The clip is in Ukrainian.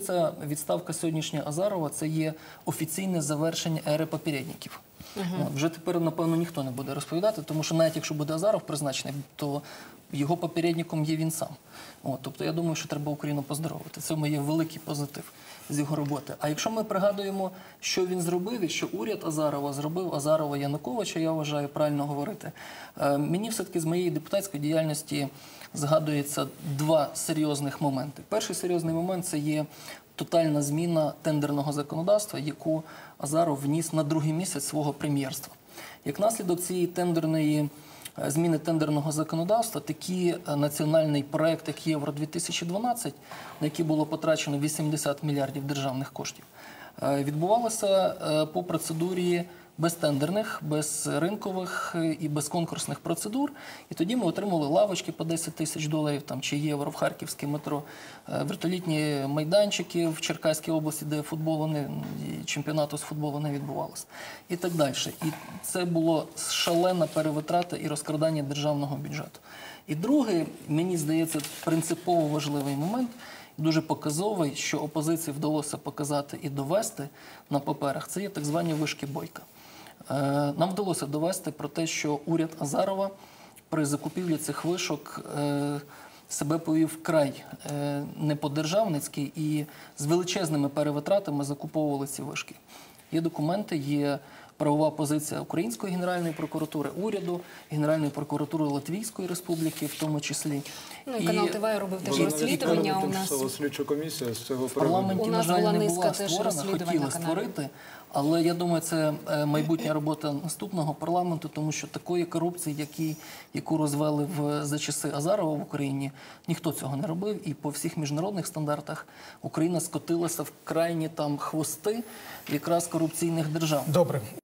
Ця відставка сьогоднішня Азарова це є офіційне завершення ери попередників. От, Вже тепер, напевно, ніхто не буде розповідати, тому що навіть якщо буде Азаров призначений, то його попередником є він сам. От, тобто я думаю, що треба Україну поздоровити. Це є великий позитив з його роботи. А якщо ми пригадуємо, що він зробив і що уряд Азарова зробив Азарова Януковича, я вважаю правильно говорити. Е, мені все-таки з моєї депутатської діяльності згадується два серйозних моменти. Перший серйозний момент це є тотальна зміна тендерного законодавства, яку Азаров вніс на другий місяць свого прем'єрства. Як наслідок цієї тендерної е, зміни тендерного законодавства, такий е, національний проект, як Євро 2012, на який було потрачено 80 мільярдів державних коштів, е, відбувалося по процедурі без тендерних, без ринкових е, і без конкурсних процедур. І тоді ми отримали лавочки по 10 тисяч доларів там, чи євро в Харківське метро, е, вертолітні майданчики в Черкаській області, де футболу не, чемпіонату з футболу не відбувалося. І так далі. І це було шалена перевитрата і розкрадання державного бюджету. І другий, мені здається, принципово важливий момент. Дуже показовий, що опозиції вдалося показати і довести на паперах, це є так звані вишки бойка. Е, Нам вдалося довести про те, що уряд Азарова при закупівлі цих вишок е, себе повів край е, не по-державницьки і з величезними перевитратами закуповували ці вишки. Є документи, є правова позиція Української генеральної прокуратури, уряду, Генеральної прокуратури Латвійської Республіки, в тому числі. Ну, і канал ТВ робив теж розслідування. У нас слідча комісія з цього В парламенті, на жаль, не була створена, хотіли створити. Але я думаю, це е, майбутня робота наступного парламенту, тому що такої корупції, які, яку розвели в за часи Азарова в Україні, ніхто цього не робив. І по всіх міжнародних стандартах Україна скотилася в крайні там хвости якраз корупційних держав. Добре.